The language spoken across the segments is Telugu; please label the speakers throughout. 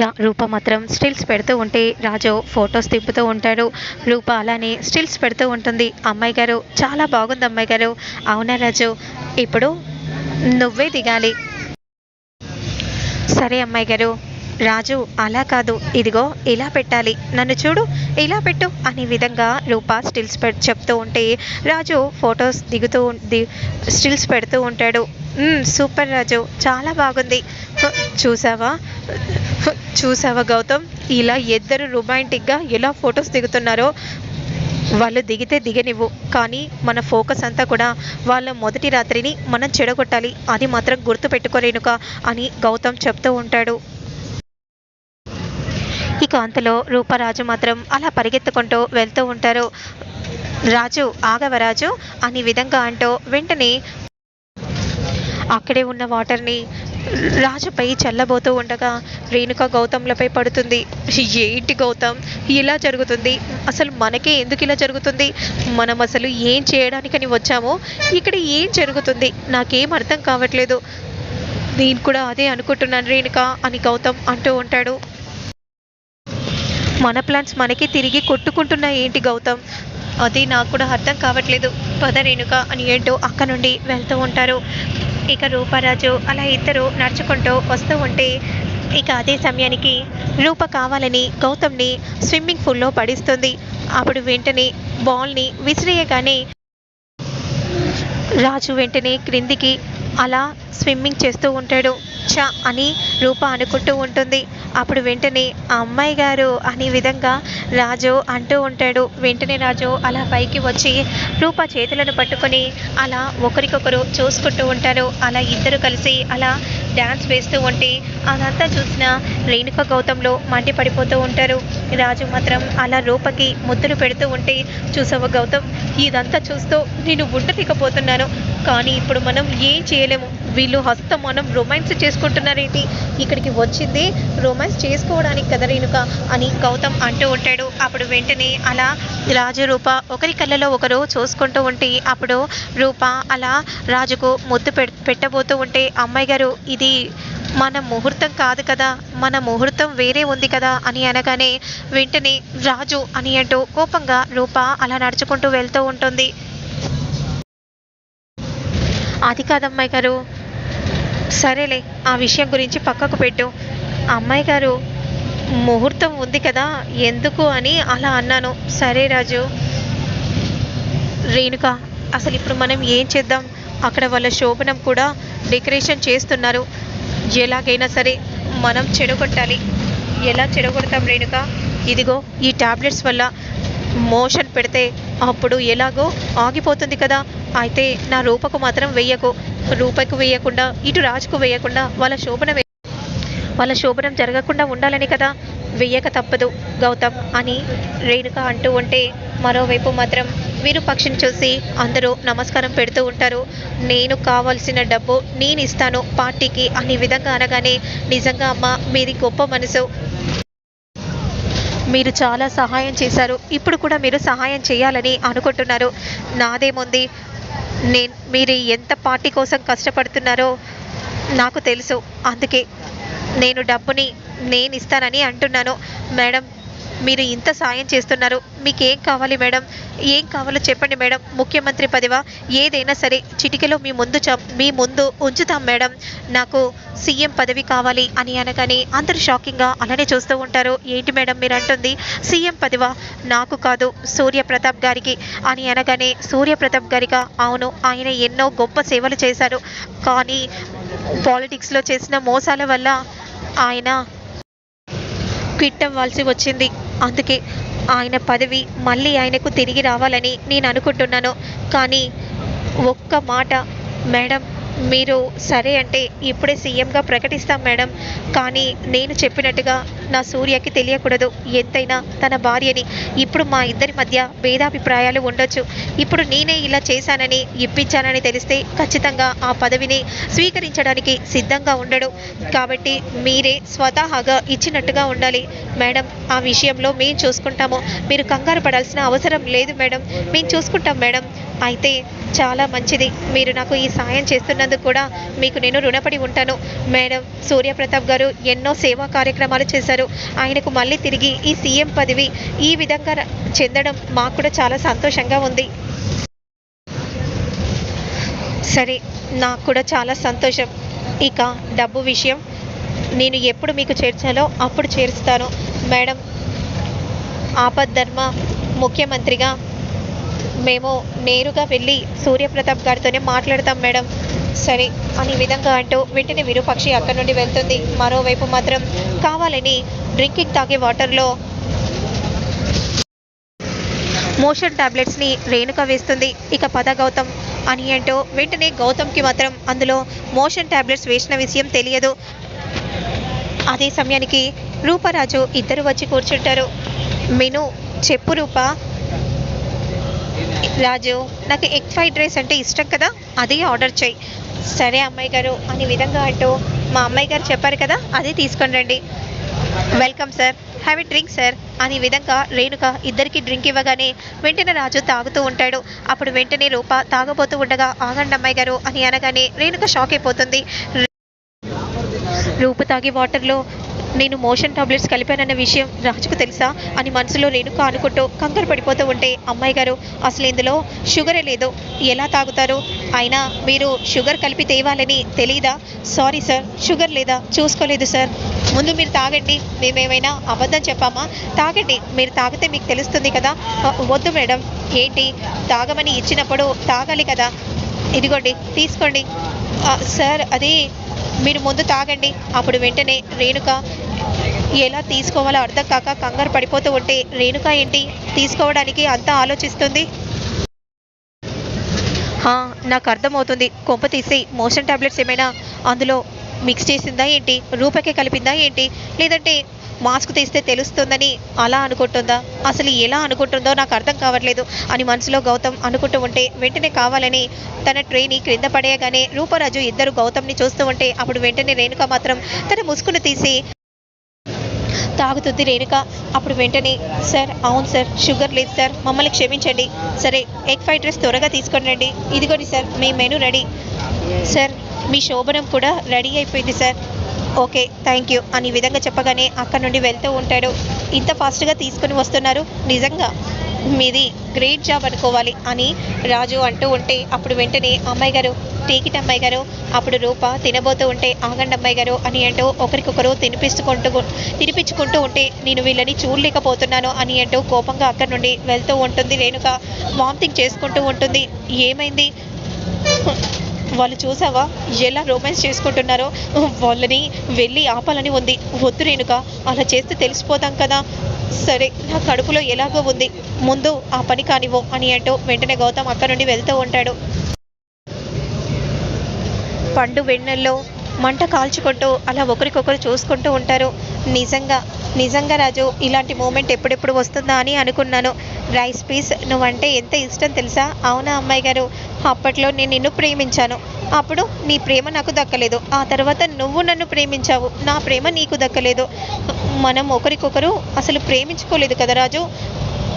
Speaker 1: రా రూప మాత్రం స్టిల్స్ పెడుతూ ఉంటే రాజు ఫొటోస్ తిప్పుతూ ఉంటాడు. రూప అలానే స్టిల్స్ పెడుతూ ఉంటుంది. అమ్మాయి గారు చాలా బాగుంది అమ్మాయి గారు. అవునా రాజు? ఇప్పుడు నువ్వే దిగాలి. సరే అమ్మాయి గారు రాజు అలా కాదు. ఇదిగో ఇలా పెట్టాలి. నన్ను చూడు ఇలా పెట్టు అనే విధంగా రూప స్టిల్స్ పె చెప్తూ ఉంటే రాజు ఫొటోస్ దిగుతూ ది స్టిల్స్ పెడుతూ ఉంటాడు. సూపర్ రాజు. చాలా బాగుంది. చూసావా? చూసావా గౌతమ్? ఇలా ఇద్దరు రొమాంటిక్గా ఎలా ఫొటోస్ దిగుతున్నారో వాళ్ళు దిగితే దిగనివ్వు. కానీ మన ఫోకస్ అంతా కూడా వాళ్ళ మొదటి రాత్రిని మనం చెడగొట్టాలి. అది మాత్రం గుర్తుపెట్టుకోలేనుక అని గౌతమ్ చెప్తూ ఉంటాడు. ఇక అంతలో రూపరాజు మాత్రం అలా పరిగెత్తుకుంటూ వెళ్తూ ఉంటారు. రాజు ఆగవ రాజు? విధంగా అంటూ వెంటనే అక్కడే ఉన్న వాటర్ని రాజుపై చల్లబోతూ ఉండగా రేణుక గౌతమ్లపై పడుతుంది. ఏంటి గౌతమ్? ఇలా జరుగుతుంది. అసలు మనకే ఎందుకు ఇలా జరుగుతుంది? మనం అసలు ఏం చేయడానికని వచ్చామో? ఇక్కడ ఏం జరుగుతుంది? నాకేం అర్థం కావట్లేదు. నేను కూడా అదే అనుకుంటున్నాను రేణుక అని గౌతమ్ అంటూ ఉంటాడు. మన ప్లాన్స్ మనకి తిరిగి కొట్టుకుంటున్నాయి ఏంటి గౌతమ్? అది నాకు కూడా అర్థం కావట్లేదు. పద రేణుక అని ఏంటో అక్క నుండి వెళ్తూ ఉంటారు. ఇక రూపరాజు అలా ఇద్దరు నడుచుకుంటూ వస్తూ ఉంటే ఇక అదే సమయానికి రూప కావాలని గౌతమ్ని స్విమ్మింగ్ పూల్లో పడిస్తుంది. అప్పుడు వెంటనే బాల్ని విసిరేయగానే రాజు వెంటనే క్రిందికి అలా స్విమ్మింగ్ చేస్తూ ఉంటాడు. చ అని రూప అనుకుంటూ ఉంటుంది. అప్పుడు వెంటనే ఆ అమ్మాయి గారు అనే విధంగా రాజు అంటూ ఉంటాడు. వెంటనే రాజు అలా పైకి వచ్చి రూప చేతులను పట్టుకొని అలా ఒకరికొకరు చూసుకుంటూ ఉంటారు. అలా ఇద్దరు కలిసి అలా డ్యాన్స్ వేస్తూ ఉంటే అదంతా చూసిన రేణుక గౌతంలో మండిపడిపోతూ ఉంటారు. రాజు మాత్రం అలా రూపకి ముద్దులు పెడుతూ ఉంటే చూసావా గౌతమ్ ఇదంతా చూస్తూ నేను ఉండలేకపోతున్నాను. కానీ ఇప్పుడు మనం ఏం చేయలేము. వీళ్ళు హస్తం మనం రొమాన్స్ చేసుకుంటున్నారేంటి ఇక్కడికి వచ్చింది. రొమాన్స్ చేసుకోవడానికి కదా రేణుక అని గౌతమ్ అంటూ ఉంటాడు. అప్పుడు వెంటనే అలా రాజు రూప ఒకరి కళ్ళలో ఒకరు చూసుకుంటూ ఉంటే అప్పుడు రూప అలా రాజుకు ముద్దు పె పెట్టబోతూ ఉంటే అమ్మాయి గారు ఇది మన ముహూర్తం కాదు కదా మన ముహూర్తం వేరే ఉంది కదా అని అనగానే వెంటనే రాజు అని అంటూ కోపంగా రూప అలా నడుచుకుంటూ వెళ్తూ ఉంటుంది. అది కాదమ్మాయి గారు సరేలే ఆ విషయం గురించి పక్కకు పెట్టు. అమ్మాయి గారు ముహూర్తం ఉంది కదా ఎందుకు అని అలా అన్నాను. సరే రాజు. రేణుక అసలు ఇప్పుడు మనం ఏం చేద్దాం? అక్కడ వాళ్ళ శోభనం కూడా డెకరేషన్ చేస్తున్నారు. ఎలాగైనా సరే మనం చెడగొట్టాలి. ఎలా చెడగొడతాం రేణుక? ఇదిగో ఈ టాబ్లెట్స్ వల్ల మోషన్ పెడితే అప్పుడు ఎలాగో ఆగిపోతుంది కదా. అయితే నా రూపకు మాత్రం వెయ్యకు రూపకు వేయకుండా ఇటు రాజుకు వేయకుండా వాళ్ళ శోభన వాళ్ళ శోభనం జరగకుండా ఉండాలని కదా వెయ్యక తప్పదు గౌతమ్ అని రేణుక అంటూ ఉంటే మరోవైపు మాత్రం విరూపాక్షిని చూసి అందరూ నమస్కారం పెడుతూ ఉంటారు. నేను కావాల్సిన డబ్బు నేను ఇస్తాను పార్టీకి అనే విధంగా అనగానే నిజంగా అమ్మ మీది గొప్ప మనసు. మీరు చాలా సహాయం చేశారు. ఇప్పుడు కూడా మీరు సహాయం చేయాలని అనుకుంటున్నారు. నాదేముంది? నేను మీరు ఎంత పార్టీ కోసం కష్టపడుతున్నారో నాకు తెలుసు. అందుకే నేను డబ్బుని నేను ఇస్తానని అంటున్నాను. మేడం మీరు ఇంత సాయం చేస్తున్నారు. మీకు ఏం కావాలి మేడం? ఏం కావాలో చెప్పండి మేడం. ముఖ్యమంత్రి పదవా ఏదైనా సరే చిటికలో మీ ముందు మీ ముందు ఉంచుతాం మేడం. నాకు సీఎం పదవి కావాలి అని అనగానే అందరూ షాకింగ్గా అలానే చూస్తూ ఉంటారు. ఏంటి మేడం మీరు అంటుంది? సీఎం పదవా నాకు కాదు సూర్య ప్రతాప్ గారికి అని అనగానే సూర్య ప్రతాప్ గారిగా అవును ఆయన ఎన్నో గొప్ప సేవలు చేశారు. కానీ పాలిటిక్స్లో చేసిన మోసాల వల్ల ఆయన క్విట్ అవ్వాల్సి వచ్చింది. అందుకే ఆయన పదవి మళ్ళీ ఆయనకు తిరిగి రావాలని నేను అనుకుంటున్నాను. కానీ ఒక్క మాట మేడం మీరు సరే అంటే ఇప్పుడే సీఎంగా ప్రకటిస్తాం మేడం. కానీ నేను చెప్పినట్టుగా నా సూర్యకి తెలియకూడదు. ఎంతైనా తన భార్యని ఇప్పుడు మా ఇద్దరి మధ్య భేదాభిప్రాయాలు ఉండొచ్చు. ఇప్పుడు నేనే ఇలా చేశానని ఇప్పించానని తెలిస్తే ఖచ్చితంగా ఆ పదవిని స్వీకరించడానికి సిద్ధంగా ఉండడు. కాబట్టి మీరే స్వతహాగా ఇచ్చినట్టుగా ఉండాలి. మేడం ఆ విషయంలో మేము చూసుకుంటాము. మీరు కంగారు పడాల్సిన అవసరం లేదు మేడం. మేము చూసుకుంటాం మేడం. అయితే చాలా మంచిది. మీరు నాకు ఈ సాయం చేస్తున్నందుకు కూడా మీకు నేను రుణపడి ఉంటాను. మేడం సూర్యప్రతాప్ గారు ఎన్నో సేవా కార్యక్రమాలు చేశారు. ఆయనకు మళ్ళీ తిరిగి ఈ సీఎం పదవి ఈ విధంగా చెందడం మాకు కూడా చాలా సంతోషంగా ఉంది. సరే నాకు కూడా చాలా సంతోషం. ఇక డబ్బు విషయం. నేను ఎప్పుడు మీకు చేర్చాలో అప్పుడు చేరుస్తాను. మేడం ఆపద్ధర్మ ముఖ్యమంత్రిగా మేము నేరుగా వెళ్ళి సూర్యప్రతాప్ గారితోనే మాట్లాడతాం మేడం. సరే అని విధంగా అంటూ వెంటనే విరూపక్షి అక్కడి నుండి వెళ్తుంది. మరోవైపు మాత్రం కావాలని డ్రింకింగ్ తాగే వాటర్లో మోషన్ టాబ్లెట్స్ని రేణుక వేస్తుంది. ఇక పద గౌతమ్ అని అంటూ వెంటనే గౌతమ్కి మాత్రం అందులో మోషన్ టాబ్లెట్స్ వేసిన విషయం తెలియదు. అదే సమయానికి రూపరాజు ఇద్దరు వచ్చి కూర్చుంటారు. మెను చెప్పు రూప రాజు నాకు ఎగ్ ఫ్రైడ్ రైస్ అంటే ఇష్టం కదా అదే ఆర్డర్ చేయి. సరే అమ్మాయి గారు అనే విధంగా అంటూ మా అమ్మాయి గారు చెప్పారు కదా అదే తీసుకొని రండి. Welcome sir. Have a drink sir అనే విధంగా రేణుక ఇద్దరికి డ్రింక్ ఇవ్వగానే వెంటనే రాజు తాగుతూ ఉంటాడు. అప్పుడు వెంటనే రూప తాగబోతూ ఉండగా ఆగండి అమ్మాయి గారు అని అనగానే రేణుక షాక్ అయిపోతుంది. రూపు తాగి వాటర్లో నేను మోషన్ టాబ్లెట్స్ కలిపానన్న విషయం రాజుకు తెలుసా? అని మనసులో రేణుక అనుకుంటూ కంగారు పడిపోతూ ఉంటే అమ్మాయి గారు అసలు ఇందులో షుగరే లేదు. ఎలా తాగుతారు? అయినా మీరు షుగర్ కలిపి తేవాలని తెలీదా? సారీ సార్ షుగర్ లేదా? చూసుకోలేదు సార్. ముందు మీరు తాగండి. మేమేమైనా అబద్ధం చెప్పామా? తాగండి. మీరు తాగితే మీకు తెలుస్తుంది కదా. వద్దు మేడం. ఏంటి? తాగమని ఇచ్చినప్పుడు తాగాలి కదా. ఇదిగోండి తీసుకోండి. సార్ అది మీరు ముందు తాగండి. అప్పుడు వెంటనే రేణుక ఎలా తీసుకోవాలో అర్థం కాక కంగారు పడిపోతూ ఉంటే రేణుక ఏంటి? తీసుకోవడానికి అంతా ఆలోచిస్తుంది. నాకు అర్థమవుతుంది. కొంప తీసి మోషన్ టాబ్లెట్స్ ఏమైనా అందులో మిక్స్ చేసిందా ఏంటి? రూపకే కలిపిందా ఏంటి? లేదంటే మాస్క్ తీస్తే తెలుస్తుందని అలా అనుకుంటుందా? అసలు ఎలా అనుకుంటుందో నాకు అర్థం కావట్లేదు అని మనసులో గౌతమ్ అనుకుంటూ ఉంటే వెంటనే కావాలని తన ట్రైని క్రింద పడేయగానే రూపరాజు ఇద్దరు గౌతమ్ని చూస్తూ ఉంటే అప్పుడు వెంటనే రేణుక మాత్రం తన ముసుగును తీసి తాగుతుంది రేణుక. అప్పుడు వెంటనే సార్ అవును సార్ షుగర్ లేదు సార్ మమ్మల్ని క్షమించండి. సరే ఎగ్ ఫ్రైడ్ రైస్ త్వరగా తీసుకొని రండి. ఇదిగోండి సార్ మీ మెనూ రెడీ. సార్ మీ శోభనం కూడా రెడీ అయిపోయింది సార్. Okay thank you. అని విధంగా చెప్పగానే అక్కడ నుండి వెళ్తూ ఉంటాడు. ఇంత ఫాస్ట్గా తీసుకొని వస్తున్నారు నిజంగా. మీది గ్రేట్ జాబ్ అనుకోవాలి అని రాజు అంటూ ఉంటే అప్పుడు వెంటనే అమ్మాయి గారు టీకిట్ అమ్మాయి గారు అప్పుడు రూప తినబోతూ ఉంటే ఆగండి అమ్మాయి గారు అని అంటూ ఒకరికొకరు తినిపిస్తుకుంటూ తినిపించుకుంటూ ఉంటే నేను వీళ్ళని చూడలేకపోతున్నాను అని అంటూ కోపంగా అక్కడి నుండి వెళ్తూ ఉంటుంది రేణుక. వామిటింగ్ చేసుకుంటూ ఉంటుంది. ఏమైంది? వాళ్ళు చూసావా? ఎలా రొమాన్స్ చేసుకుంటున్నారో? వాళ్ళని వెళ్ళి ఆపాలని ఉంది. వద్దు రేణుక. అలా చేస్తే తెలిసిపోతాం కదా. సరే నా కడుపులో ఎలాగో ఉంది. ముందు ఆ పని కానివ్వు అని అంటూ వెంటనే గౌతమ్ అక్కడ నుండి వెళ్తూ ఉంటాడు. పండు వెన్నెల్లో మంట కాల్చుకుంటూ అలా ఒకరికొకరు చూసుకుంటూ ఉంటారు. నిజంగా నిజంగా రాజు ఇలాంటి మూమెంట్ ఎప్పుడెప్పుడు వస్తుందా అని అనుకున్నాను. రైస్ పీస్ నువ్వంటే ఎంత ఇష్టం తెలుసా? అవునా అమ్మాయి గారు? అప్పట్లో నేను నిన్ను ప్రేమించాను. అప్పుడు నీ ప్రేమ నాకు దక్కలేదు. ఆ తర్వాత నువ్వు నన్ను ప్రేమించావు. నా ప్రేమ నీకు దక్కలేదు. మనం ఒకరికొకరు అసలు ప్రేమించుకోలేదు కదా రాజు?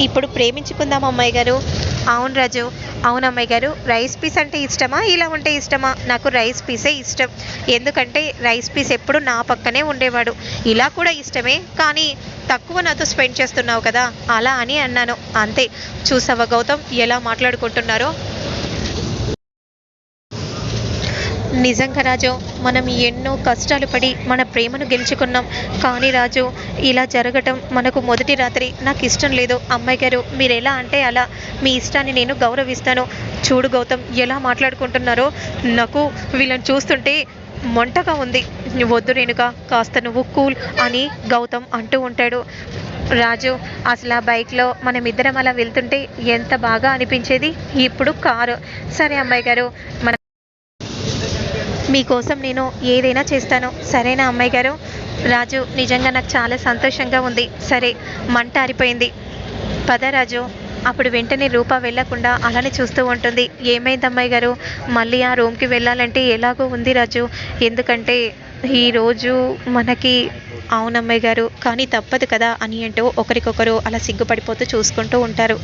Speaker 1: ఇప్పుడు ప్రేమించుకుందాం అమ్మాయి గారు. అవును రాజు. అవును అమ్మాయి గారు. రైస్ పీస్ అంటే ఇష్టమా? ఇలా ఉంటే ఇష్టమా? నాకు రైస్ పీసే ఇష్టం. ఎందుకంటే రైస్ పీస్ ఎప్పుడు నా పక్కనే ఉండేవాడు. ఇలా కూడా ఇష్టమే. కానీ తక్కువ నాతో స్పెండ్ చేస్తున్నావు కదా. అలా అని అన్నాను. అంతే. చూసావా గౌతమ్? ఎలా మాట్లాడుకుంటున్నారో? నిజంగా రాజు మనం ఎన్నో కష్టాలు పడి మన ప్రేమను గెలుచుకున్నాం. కానీ రాజు ఇలా జరగటం మనకు మొదటి రాత్రి. నాకు ఇష్టం లేదు. అమ్మాయి గారు మీరు ఎలా అంటే అలా. మీ ఇష్టాన్ని నేను గౌరవిస్తాను. చూడు గౌతమ్ ఎలా మాట్లాడుకుంటున్నారో. నాకు వీళ్ళని చూస్తుంటే మొంటగా ఉంది. వద్దు రేణుక కాస్త నువ్వు కూల్ అని గౌతమ్ అంటూ ఉంటాడు. రాజు అసలు ఆ బైక్లో మనం ఇద్దరం అలా వెళ్తుంటే ఎంత బాగా అనిపించేది? ఇప్పుడు కారు. సరే అమ్మాయి గారు మన మీకోసం నేను ఏదైనా చేస్తాను. సరేనా అమ్మాయి గారు? రాజు నిజంగా నాకు చాలా సంతోషంగా ఉంది. సరే మంట ఆరిపోయింది. పద రాజు. అప్పుడు వెంటనే రూప వెళ్ళకుండా అలానే చూస్తూ ఉంటుంది. ఏమైంది అమ్మాయి గారు? మళ్ళీ ఆ రూమ్కి వెళ్ళాలంటే ఎలాగో ఉంది రాజు. ఎందుకంటే ఈరోజు మనకి అవునమ్మాయి గారు. కానీ తప్పదు కదా అని అంటూ ఒకరికొకరు అలా సిగ్గుపడిపోతూ చూసుకుంటూ ఉంటారు.